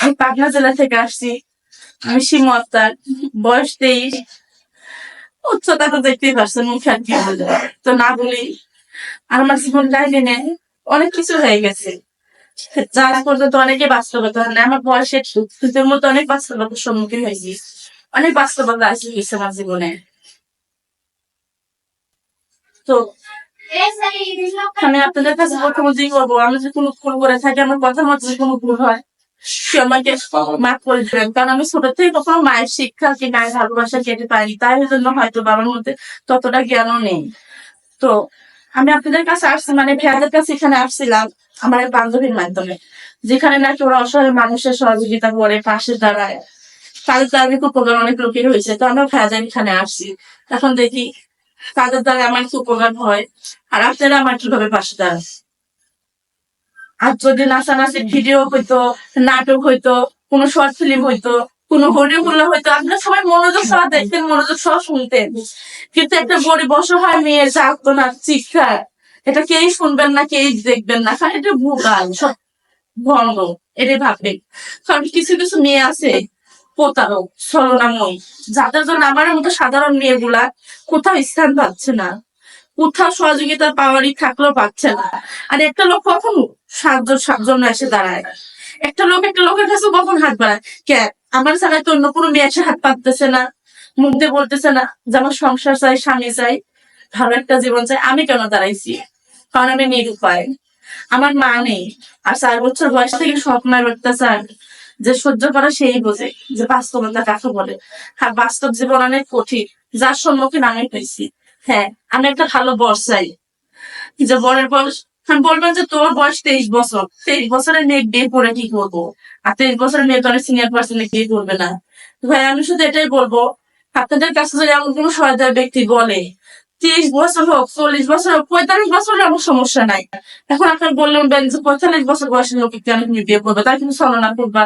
আমি জেলা থেকে আসছি। আমি বয়স তেইশ। উচ্চতা তো দেখতেই পারছেন মুখে আর কি তো না বলি আমার জীবন লাইনে অনেক কিছু হয়ে গেছে। পর্যন্ত অনেকে বাস্তবতা হয় না। আমার বয়সের সুযোগের মতো অনেক বাস্তবতার সম্মুখীন হয়েছি অনেক বাস্তবতা আসে গেছে আমার জীবনে। তো আমি আপনাদের কাছে যে করব আমি কোনো ভুল করে থাকি, আমার মধ্যে যদি কোনো ভুল হয়, সে আমাকে মাফ করে দেবেন। কারণ আমি ছোট থেকে কখনো মায়ের শিক্ষা কি, মায়ের ভালোবাসা কেটে পাইনি, তাই জন্য হয়তো বাবার মধ্যে ততটা জ্ঞানও নেই। তো আমি আপনাদের কাছে আসছি মানে ভাইয়াদের কাছে এখানে আসছিলাম, আমার বান্ধবীর মাধ্যমে, যেখানে নাকি ওরা অসহায় মানুষের সহযোগিতা করে, পাশে দাঁড়ায়। তাদের খুব উপকার অনেক লোকের হয়েছে তো আমরা ভাইয়াদের এখানে আসছি। এখন দেখি তাদের দ্বারা আমার কি উপকার হয়। আর আপনারা আমার কীভাবে পাশে দাঁড়ান? আর যদি নাচানাচি ভিডিও হইতো, নাটক হইতো, কোনো শর্ট ফিল্ম হইতো, কোনো হরিগুলো হইতো, আপনারা সবাই মনোযোগ সহ দেখতেন, মনোযোগ সহ শুনতেন। কিন্তু একটা গরিব অসহায় মেয়ে জাগতো না চিৎকার এটা কেই শুনবেন না কেই দেখবেন না, কারণ এটা ভুগাল, সব ভঙ্গ এটাই ভাববেন কারণ কিছু কিছু মেয়ে আছে প্রতারক ছলনাময়ী যাদের জন্য আমার মতো সাধারণ মেয়েগুলা কোথাও স্থান পাচ্ছে না। কোথাও সহযোগিতা পাওয়ারই থাকলেও পাচ্ছে না। আর একটা লোক কখন সাতজন সাতজন এসে দাঁড়ায়। একটা লোক একটা লোকের কাছে কখন হাত বাড়ায়? কে? আমার ছাড়া তো অন্য কোনো মেয়ে এসে হাত পাততেছে না, মুখ দিয়ে বলতেছে না যে আমার সংসার চাই, স্বামী চাই, ভালো একটা জীবন চাই, আমি কেন দাঁড়াইছি? কারণ আমি নিরুপায়। আমার মা নেই। আর চার বছর বয়স থেকে স্বপ্নের অত্যাচার যে সহ্য করা সেই বোঝে যে বাস্তবতা কাকে বলে? আর বাস্তব জীবন অনেক কঠিন, যার সম্মুখীন আমি হয়েছি। হ্যাঁ আমি একটা ভালো বর চাই। যে বরের বয়স, আমি বলবেন যে তোর বয়স তেইশ বছর। তেইশ বছরের মেয়ে বিয়ে করে কি করব? আর তেইশ বছরের মেয়ে তো অনেক সিনিয়র পার্সনে বিয়ে করবে না। ভাই, আমি শুধু এটাই বলব, আপনাদের কাছে যদি এমন কোনো সহায়তার ব্যক্তি বলে তিরিশ বছর হোক, চল্লিশ বছর হোক, পঁয়তাল্লিশ বছর আমার সমস্যা নাই। এখন আপনার বললেন যে পঁয়তাল্লিশ বছর বয়সের লোক কেন তুমি বিয়ে করবে? তাই কিন্তু ছলনা করবা।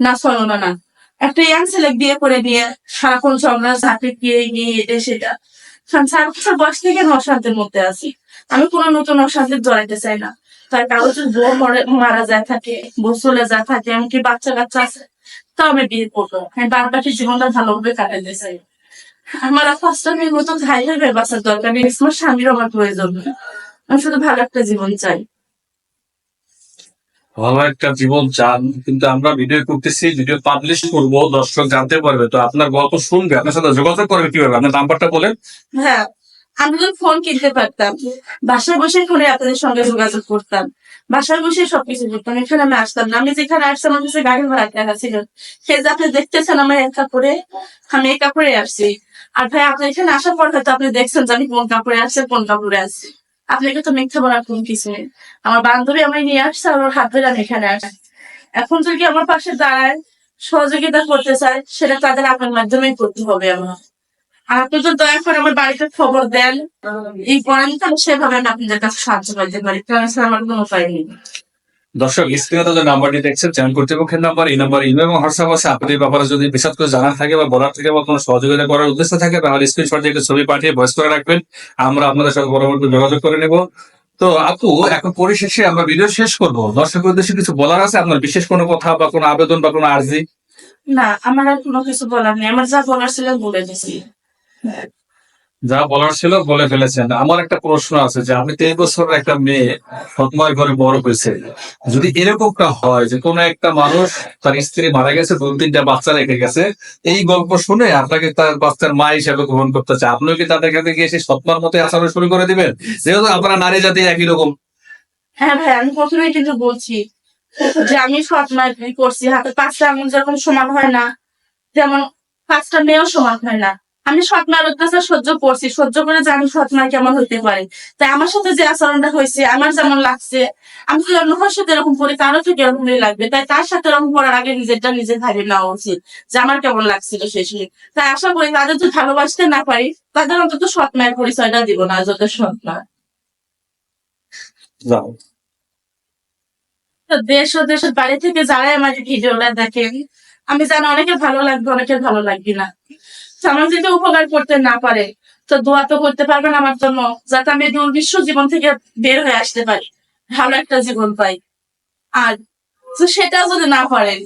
না ছলনা না। একটা ইয়াং ছেলে বিয়ে করে দিয়ে সারাক্ষণ ঝগড়া ঝাঁকে গিয়ে গিয়ে, এটা, সেটা। চার বছর বয়স থেকে অশান্তির মধ্যে আছি। আমি কোনো নতুন অশান্তি জড়াইতে চাই না। তার কারও যদি মরে- মারা যায় থাকে, বউ চলে যায় থাকে, এমনকি বাচ্চা কাচ্চা আছে, তাও আমি বিয়ে করব আমি বারবাটি জীবনটা ভালোভাবে কাটাইতে চাই। আমার ফার্স্ট টাইমের মতো ভাই হয়ে বাঁচার দরকার আমার স্বামীর আমার প্রয়োজন। আমি শুধু ভালো একটা জীবন চাই। ভালো একটা জীবন চান, কিন্তু আমরা ভিডিও করতেছি ভিডিও পাবলিশ করব, দর্শক জানতে পারবে। তো আপনার গল্প শুনবে, আপনার সাথে যোগাযোগ করবে কীভাবে? আপনার নাম্বারটা বলেন। হ্যাঁ আমি তো ফোন কিনতে পারতাম। বাসায় বসে ফোনে আপনাদের সঙ্গে যোগাযোগ করতাম। বাসায় বসে সবকিছু করতাম। এখানে আমি আসতাম না। আমি যেখানে আসতাম কাছে গাড়ি ভাড়া টাকা ছিল। সে যে আপনি দেখতেছেন আমার এক কাপড়ে, আমি এই কাপড়ে আসছি। আর ভাই, আপনি এখানে আসার পর হয়তো আপনি দেখছেন যে আমি কোন কাপড়ে আসছি, কোন কাপড়ে আসছি। আপনাকে তো মিথ্যা বলার কোনো কিছু নেই। আমার বান্ধবী আমায় নিয়ে আসছে আমার হাত ধরে আমি এখানে আসছি এখন যদি আমার পাশে দাঁড়ায়, সহযোগিতা করতে চায়, সেটা তাদের আপনার মাধ্যমেই করতে হবে আমার। আপনি তো দয়া করে আমার বাড়িতে খবর দেন। এই পড়েন তাহলে সেভাবে আমি আপনাদের কাছে সাহায্য করতে পারি। কারণ আমার কোনো উপায় নেই। দর্শক স্ক্রিনে যে নাম্বারটি দেখছেন চ্যানেল কর্তৃপক্ষের নাম্বার এই নাম্বার ইমেল এবং হোয়াটসঅ্যাপ আছে আপনাদের ব্যাপারে যদি বিশদ করে জানা থাকে বা বলার থাকে বা কোনো সহযোগিতা করার উদ্দেশ্য থাকে, তাহলে স্ক্রিনশট দিয়ে ছবি পাঠিয়ে ভয়েস করে রাখবেন। আমরা আপনাদের সাথে পরবর্তী যোগাযোগ করে নেব। তো আপু, এখন পরিশেষে আমরা ভিডিও শেষ করব। দর্শকের উদ্দেশ্যে কিছু বলার আছে? আপনার বিশেষ কোনো কথা বা কোনো আবেদন বা কোনো আর্জি? না, আমার আর কোনো কিছু বলার নেই। আমার যা বলার ছিল বলে দিছি। যা বলার ছিল বলে ফেলেছেন। আমার একটা প্রশ্ন আছে যে আপনি তেইশ বছরের একটা মেয়ে সৎময় ঘরে বড় হয়েছে। যদি এরকমটা হয় যে কোনো একটা মানুষ তার স্ত্রী মারা গেছে, দু, তিনটা বাচ্চা রেখে গেছে, এই গল্প শুনে আপনাকে তার বাচ্চার মা হিসেবে গ্রহণ করতে চায়। আপনিও কি তাদের কাছে গিয়ে সেই সৎমার মতো আচরণ শুরু করে দিবেন? যেহেতু আপনারা নারী জাতি একই রকম। হ্যাঁ ভাই, আমি প্রথমেই কিন্তু বলছি যে আমি সৎ করছি? হাতে পাঁচটা আঙুল যেরকম সমান হয় না যেমন পাঁচটা মেয়েও সমান হয় না। আমি মায়ের অত্যাচার সহ্য করছি। সহ্য করে জানি সৎ মা কেমন হতে পারে। তাই আমার সাথে যে আচরণটা হয়েছে আমার যেমন লাগছে আমি যদি অন্য কারোর সাথে এরকম করি? তারও ঠিক এরকমই লাগবে। তাই তার সাথে এরকম করার আগে নিজেরটা নিজে ভাবে নেওয়া উচিত যে আমার কেমন লাগছিল সময়। তাই আশা করি তাদের যদি ভালোবাসতে না পারি তাদের অন্তত সৎ মায়ের পরিচয়টা দিব না যত সৎ মা তো দেশ ও দেশের বাড়ি থেকে যারাই আমার ভিডিওটা দেখেন আমি জানি অনেকের ভালো লাগবে অনেকের ভালো লাগবে না। তো আমার যদি উপকার করতে না পারে, তো দোয়া তো করতে পারবেন আমার জন্য, যাতে আমি দুর্বিশ্ব জীবন থেকে বের হয়ে আসতে পারি। ভালো একটা জীবন পাই। আর তো সেটা যদি না পারেন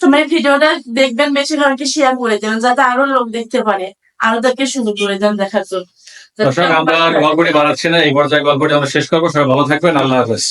তোমার ভিডিওটা দেখবেন বেশি করে শেয়ার করে দেবেন যাতে আরও লোক দেখতে পারে, আরও তাকে সুযোগ করে দেন দেখার জন্য। আমরা গল্পটি বাড়াচ্ছি না, এই পর্যায়ে গল্পটি আমরা শেষ করব। সবাই ভালো থাকবেন, আল্লাহ হাফেজ।